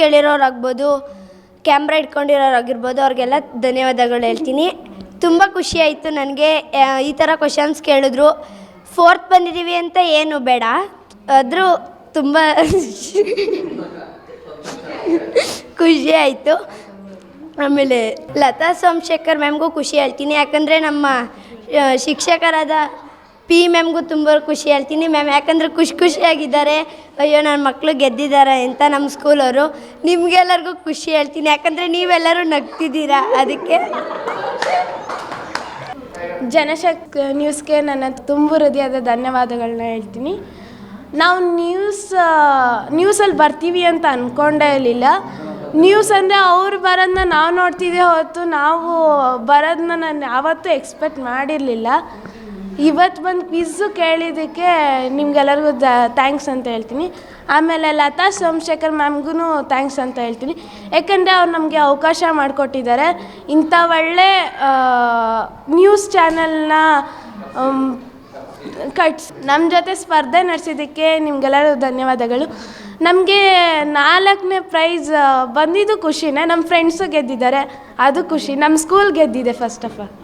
ಕೇಳಿರೋರಾಗ್ಬೋದು camera ಇಟ್ಕೊಂಡಿರೋರಾಗಿರ್ಬೋದು, ಅವ್ರಿಗೆಲ್ಲ ಧನ್ಯವಾದಗಳು ಹೇಳ್ತೀನಿ. ತುಂಬ ಖುಷಿ ಆಯಿತು ನನಗೆ ಈ ಥರ ಕ್ವಶನ್ಸ್ ಕೇಳಿದ್ರು. ಫೋರ್ತ್ ಬಂದಿದ್ದೀವಿ ಅಂತ ಏನು ಬೇಡ. ಆದರೂ ತುಂಬ ಖುಷಿ ಆಯಿತು. ಆಮೇಲೆ ಲತಾ ಸೋಮಶೇಖರ್ ಮ್ಯಾಮ್ಗೂ ಖುಷಿ ಹೇಳ್ತೀನಿ. ಯಾಕಂದರೆ ನಮ್ಮ ಶಿಕ್ಷಕರಾದ ಪಿ ಮ್ಯಾಮ್ಗೂ ತುಂಬ ಖುಷಿ ಹೇಳ್ತೀನಿ ಮ್ಯಾಮ್, ಯಾಕಂದರೆ ಖುಷಿ ಖುಷಿಯಾಗಿದ್ದಾರೆ. ಅಯ್ಯೋ ನನ್ನ ಮಕ್ಕಳು ಗೆದ್ದಿದ್ದಾರೆ ಅಂತ ನಮ್ಮ ಸ್ಕೂಲವರು. ನಿಮಗೆಲ್ಲರಿಗೂ ಖುಷಿ ಹೇಳ್ತೀನಿ, ಯಾಕಂದರೆ ನೀವೆಲ್ಲರೂ ನಗ್ತಿದ್ದೀರಾ ಅದಕ್ಕೆ? ಜನಶಕ್ ನ್ಯೂಸ್ಗೆ ನನ್ನ ತುಂಬ ಹೃದಯದ ಧನ್ಯವಾದಗಳನ್ನ ಹೇಳ್ತೀನಿ. ನಾವು ನ್ಯೂಸ್ ನ್ಯೂಸಲ್ಲಿ ಬರ್ತೀವಿ ಅಂತ ಅಂದ್ಕೊಂಡೇ ಇರಲಿಲ್ಲ. ನ್ಯೂಸ್ ಅಂದರೆ ಅವ್ರು ಬರೋದನ್ನ ನಾವು ನೋಡ್ತಿದ್ದೆ ಹೊತ್ತು ನಾವು ಬರೋದನ್ನ ನಾನು ಯಾವತ್ತೂ ಎಕ್ಸ್ಪೆಕ್ಟ್ ಮಾಡಿರಲಿಲ್ಲ. ಇವತ್ತು ಬಂದು ಕ್ವಿಝು ಕೇಳಿದ್ದಕ್ಕೆ ನಿಮ್ಗೆಲ್ಲರಿಗೂ ಥ್ಯಾಂಕ್ಸ್ ಅಂತ ಹೇಳ್ತೀನಿ. ಆಮೇಲೆ ಲತಾ ಸೋಮಶೇಖರ್ ಮ್ಯಾಮ್ಗೂ ಥ್ಯಾಂಕ್ಸ್ ಅಂತ ಹೇಳ್ತೀನಿ. ಯಾಕಂದರೆ ಅವ್ರು ನಮಗೆ ಅವಕಾಶ ಮಾಡಿಕೊಟ್ಟಿದ್ದಾರೆ. ಇಂಥ ಒಳ್ಳೆ ನ್ಯೂಸ್ ಚಾನಲ್ನ ಕಟ್ಸ್ ನಮ್ಮ ಜೊತೆ ಸ್ಪರ್ಧೆ ನಡೆಸಿದ್ದಕ್ಕೆ ನಿಮಗೆಲ್ಲರೂ ಧನ್ಯವಾದಗಳು. ನಮಗೆ ನಾಲ್ಕನೇ ಪ್ರೈಸ್ ಬಂದಿದ್ದು ಖುಷಿನೇ. ನಮ್ಮ ಫ್ರೆಂಡ್ಸು ಗೆದ್ದಿದ್ದಾರೆ. ಅದು ಖುಷಿ. ನಮ್ಮ ಸ್ಕೂಲ್ ಗೆದ್ದಿದೆ ಫಸ್ಟ್ ಆಫ್ ಆಲ್